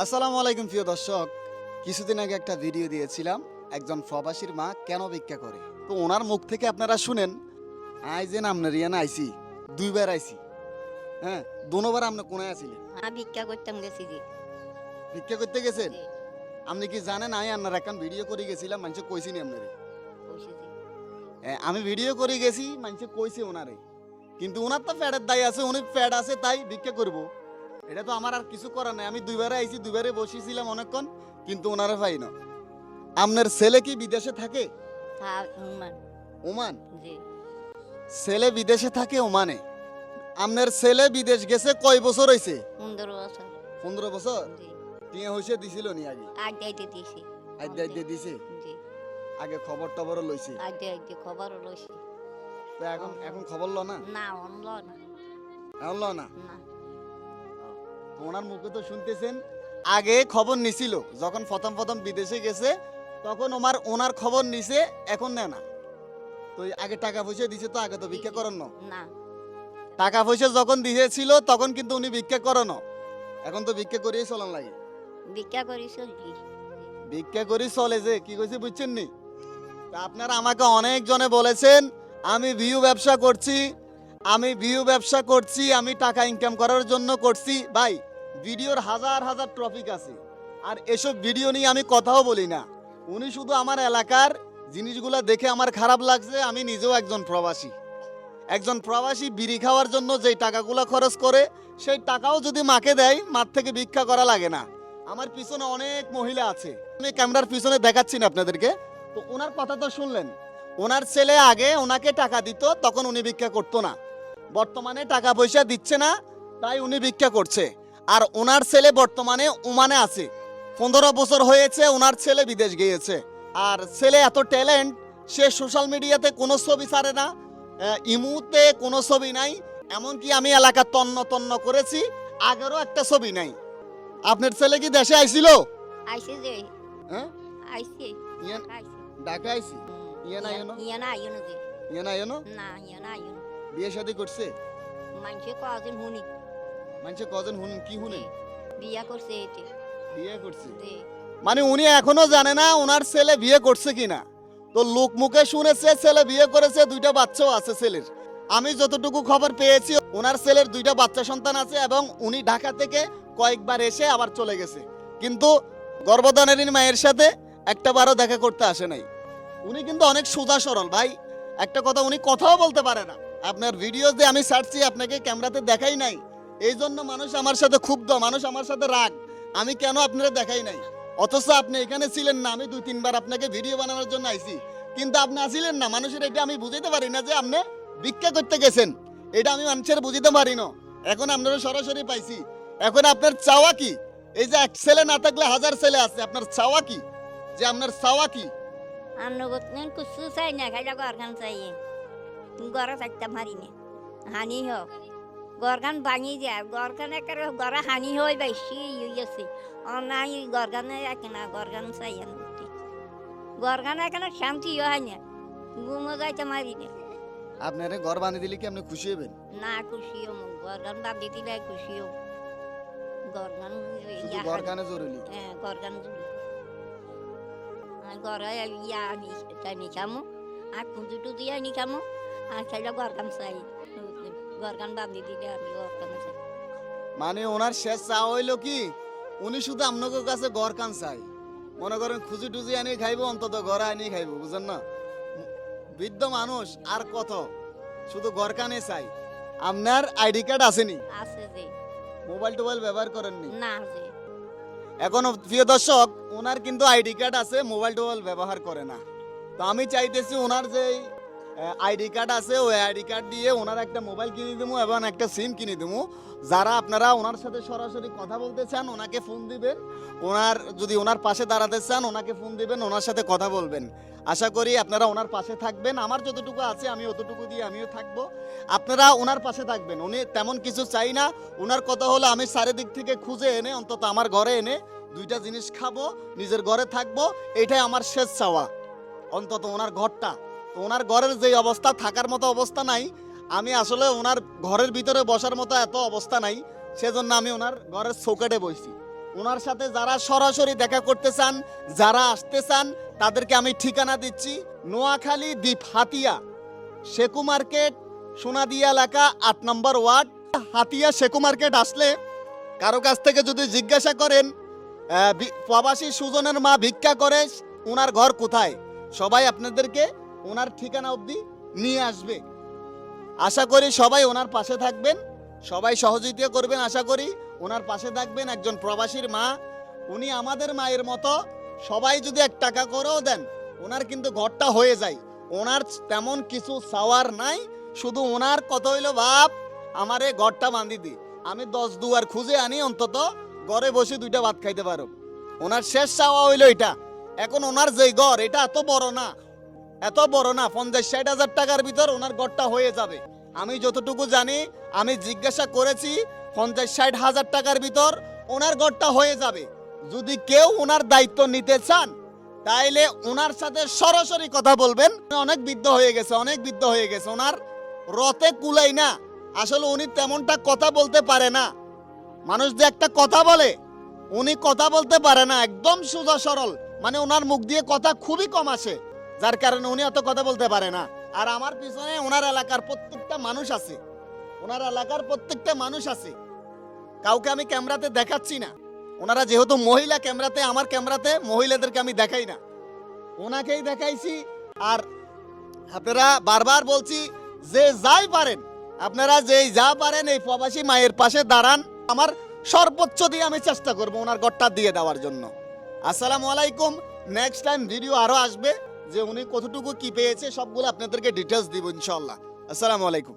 আসসালামু আলাইকুম প্রিয় দর্শক। কিছুদিন আগে একটা ভিডিও দিয়েছিলাম একজন প্রবাসীর মা কেন ভিক্ষা করে? তো ওনার মুখ থেকে আপনারা শুনেন আই যে আপনার ইয়ান আইছি। দুইবার আইছি। হ্যাঁ দুবার আপনি কোনায় আছিলেন? আমি ভিক্ষা করতাম গেছি যে ভিক্ষা করতে গেছেন? আপনি কি জানেন আমি আপনার একটা ভিডিও করে গেছিলাম মানুষে কইছি নি আপনারে? হ্যাঁ, আমি ভিডিও করে গেছি মানুষে কইছে ওনারে। কিন্তু ওনার তো ফ্যাটের দায় আছে উনি ফ্যাট আছে তাই ভিক্ষা করব। এটা তো আমার আর কিছু করার নাই। আমি দুইবারে আইছি দুইবারে বসেছিলাম অনেকক্ষণ কিন্তু ওনারে পাই না। আপনার ছেলে কি বিদেশে থাকে? হুমান ওমান। জি। ছেলে বিদেশে থাকে ওমানে? আপনার ছেলে বিদেশ গেছে কয় বছর হয়েছে পনেরো বছর। পনেরো বছর? জি। টিয়া হয়েছে দিছিল নি আগে? আগে আইতে দিছি আইতে দিছে জি। আগে খবর টবরও লইছে? আগে আগে খবর লইছি। তো এখন এখন খবর ল না? না অনল না। এখন ল না? না। ওনার মুখে তো শুনতেছেন আগে খবর নিছিল যখন প্রথম প্রথম বিদেশে গেছে তখন ওমার ওনার খবর নিছে এখন নেয় না। তো আগে টাকা পয়সা দিছে তো আগে তো ভিক্ষা করেন না। টাকা পয়সা যখন দিয়েছিল তখন কিন্তু উনি ভিক্ষা করেন না। এখন তো ভিক্ষা করিয়ে চলান লাগে। ভিক্ষা করি চলছি ভিক্ষা করি চলে যে কি কইছে বুঝছেন নি? তা আপনারা আমাকে অনেক জনে বলেছেন আমি ভিউ ব্যবসা করছি আমি ভিউ ব্যবসা করছি আমি টাকা ইনকাম করার জন্য করছি। ভাই ভিডিওর হাজার হাজার টপিক আছে। আর এসব ভিডিও নিয়ে আমি কথাও বলি না। উনি শুধু আমার এলাকার জিনিসগুলো দেখে আমার খারাপ লাগছে, আমি নিজেও একজন প্রবাসী। একজন প্রবাসী বিড়ি খাওয়ার জন্য যেই টাকাগুলো খরচ করে, সেই টাকাও যদি মাকে দেয়, মার থেকে ভিক্ষা করা লাগে না। আমার পিছনে অনেক মহিলা আছে। আমি ক্যামেরার পিছনে দেখাচ্ছি না আপনাদেরকে। তো ওনার কথা তো শুনলেন। ওনার ছেলে আগে ওনাকে টাকা দিত, তখন উনি ভিক্ষা করতো না। বর্তমানে টাকা পয়সা দিচ্ছে না, তাই উনি ভিক্ষা করছে। আর ওনার ছেলে বর্তমানে ওমানে আছে। পনেরো বছর হয়েছে ওনার ছেলে বিদেশ গিয়েছে। আর ছেলে এত ট্যালেন্ট সে সোশ্যাল মিডিয়াতে কোনো ছবি ছাড়ে না ইমুতে কোনো ছবি নাই এমনকি আমি এলাকা তন্ন তন্ন করেছি আগেরও একটা ছবি নাই। আপনার ছেলে কি দেশে আইছিল? আইছে যে। হ্যাঁ? আইছে। ইয়ে- ঢাকা আইছি। ইয়ে না ইয়ে না? ইয়ে না আইও না ইয়ে না এনো না? ইয়ে না বিয়ে শাদী করছে? মানুষে কদিন শুনি মানুষে কজন হুন কি হুনে? বিয়া করছে এতে বিয়ে করছে? যে মানে উনি এখনও জানে না ওনার ছেলে বিয়ে করছে কিনা। তো লোক মুখে শুনেছে ছেলে বিয়ে করেছে দুইটা বাচ্চাও আছে ছেলের। আমি যতটুকু খবর পেয়েছি ওনার ছেলের দুইটা বাচ্চা সন্তান আছে এবং উনি ঢাকা থেকে কয়েকবার এসে আবার চলে গেছে। কিন্তু গর্ভধানের মায়ের সাথে একটা বারও দেখা করতে আসে নাই। উনি কিন্তু অনেক সোজা সরল ভাই। একটা কথা উনি কথাও বলতে পারে না। আপনার ভিডিও যে আমি ছাড়ছি আপনাকে ক্যামেরাতে দেখাই নাই। এই জন্য মানুষ আমার সাথে ক্ষুব্ধ, মানুষ আমার সাথে রাগ। আমি কেন আপনারা দেখাই নাই? অথচ আপনি এখানে ছিলেন না, আমি দুই, তিনবার আপনাকে ভিডিও বানানোর জন্য আইছি। কিন্তু আপনি আসিলেন না, মানুষের এটা আমি বুঝাইতে পারি না যে আপনি ভিক্ষা করতে গেছেন। এটা আমি মানুষের বুঝিতে পারি না। এখন আপনারা সরাসরি পাইছি। এখন আপনার চাওয়া কি? এই যে এক ছেলে না থাকলে হাজার ছেলে আছে, আপনার চাওয়া কি? যে আপনার চাওয়া কি? চাই না গরগান চাই। গড়া থাকতে পারি না। হানি হোক। গরগান ভাঙি যায়। গরগান একেবারে গড়া হানি হয় বেশি ইয়েছে অনাই গরগানে একে না গরগান চাই আনতে গরগান এখানে শান্তি হয় না ঘুমো যাইতে মারি না আপনারে ঘর বানিয়ে দিলে কি আপনি খুশি হবেন? না খুশি হম। গরগান বাঁধি দিলে খুশি হম। গরগান হানি- জরুরি হ্যাঁ গরগান জুড়ি আর গড়া ইয়া তাই খামো আর কুঁজু টুজু আনি খামো আর খাইলে গরগান চাই। গরগান বাঁধি দিলে আমি চাই। মানে ওনার শেষ চাওয়া হইল কি? উনি শুধু আপনাকে কাছে ঘর কান চাই। মনে করেন খুঁজি টুজি আনি খাইবো অন্তত ঘরে আনি খাইবো বুঝেন না? বৃদ্ধ মানুষ আর কত? শুধু ঘর কানে চাই। আপনার আইডি কার্ড আসেনি আছে যে। মোবাইল টোবাইল ব্যবহার করেননি না? যে। এখনও প্রিয় দর্শক ওনার কিন্তু আইডি কার্ড আছে মোবাইল টোবাইল ব্যবহার করে না। তো আমি চাইতেছি ওনার যে আইডি কার্ড আছে, ওই আইডি কার্ড দিয়ে ওনার একটা মোবাইল কিনে দেবো এবং একটা সিম কিনে দেবো যারা আপনারা ওনার সাথে সরাসরি কথা বলতে চান, ওনাকে ফোন দিবেন। ওনার, যদি ওনার পাশে দাঁড়াতে চান, ওনাকে ফোন দিবেন, ওনার সাথে কথা বলবেন। আশা করি আপনারা ওনার পাশে থাকবেন। আমার যতটুকু আছে, আমি অতটুকু দিয়ে আমিও থাকব। আপনারা ওনার পাশে থাকবেন। উনি তেমন কিছু চাই না। ওনার কথা হলো, আমি চারিদিক থেকে খুঁজে এনে, অন্তত আমার ঘরে এনে দুইটা জিনিস খাব, নিজের ঘরে থাকব। এটাই আমার শেষ চাওয়া। অন্তত ওনার ঘরটা। ওনার ঘরের যে অবস্থা, থাকার মতো অবস্থা নাই। আমি আসলে ওনার ঘরের ভিতরে বসার মতো এত অবস্থা নাই, সেজন্য আমি ওনার ঘরের চৌকাটে বসছি ওনার সাথে যারা সরাসরি দেখা করতে চান, যারা আসতে চান, তাদেরকে আমি ঠিকানা দিচ্ছি। নোয়াখালী দ্বীপ হাতিয়া শেকু মার্কেট, সোনাদিয়া এলাকা, আট নম্বর ওয়ার্ড। হাতিয়া শেকু মার্কেট আসলে কারও কাছ থেকে যদি জিজ্ঞাসা করেন প্রবাসী সুজনের মা ভিক্ষা করে, ওনার ঘর কোথায়? সবাই আপনাদেরকে ওনার ঠিকানা অবধি নিয়ে আসবে। আশা করি সবাই ওনার পাশে থাকবেন। সবাই সহযোগিতা করবেন, আশা করি ওনার পাশে থাকবেন একজন প্রবাসীর মা। উনি আমাদের মায়ের মতো। সবাই যদি এক টাকা করেও দেন, ওনার কিন্তু ঘরটা হয়ে যায়। ওনার তেমন কিছু সাওয়ার নাই। শুধু ওনার কত হইল, বাপ, আমার এই ঘরটা বান্ধি দি। আমি দশ দুয়ার খুঁজে আনি অন্তত। ঘরে বসে দুইটা ভাত খাইতে পারো। ওনার শেষ চাওয়া হইল এটা। এখন ওনার যেই ঘর, এটা এত বড় না। এত বড় না, পঞ্চাশ ষাট হাজার টাকার ভিতর ওনার ঘরটা হয়ে যাবে। আমি যতটুকু জানি, আমি জিজ্ঞাসা করেছি, পঞ্চাশ ষাট হাজার টাকার ভিতর ওনার গড়টা হয়ে যাবে। যদি কেউ ওনার দায়িত্ব নিতে চান, তাইলে ওনার সাথে সরাসরি কথা বলবেন। অনেক বৃদ্ধ হয়ে গেছে, অনেক বৃদ্ধ হয়ে গেছে। ওনার রতে কুলাই না। আসলে উনি তেমনটা কথা বলতে পারে না। মানুষ যে একটা কথা বলে, উনি কথা বলতে পারে না। একদম সোজা সরল মানে ওনার মুখ দিয়ে কথা খুবই কম আসে। যার কারণে উনি অত কথা বলতে পারে না। আর আমার পিছনে ওনার এলাকার প্রত্যেকটা মানুষ আছে। ওনার এলাকার প্রত্যেকটা মানুষ আছে। কাউকে আমি ক্যামেরাতে দেখাচ্ছি না। ওনারা যেহেতু মহিলা, ক্যামেরাতে, আমার ক্যামেরাতে মহিলাদেরকে আমি দেখাই না। ওনাকেই দেখাইছি। আর আপনারা বারবার বলছি, যে যাই পারেন, আপনারা যেই যা পারেন এই প্রবাসী মায়ের পাশে দাঁড়ান। আমার সর্বোচ্চ দিয়ে আমি চেষ্টা করব ওনার ঘরটা দিয়ে দেওয়ার জন্য। আসসালামু আলাইকুম। নেক্সট টাইম ভিডিও আরও আসবে। যে উনি কতটুকু কি পেয়েছে সবগুলো আপনাদেরকে ডিটেলস দিব ইনশাল্লাহ আসসালামু আলাইকুম।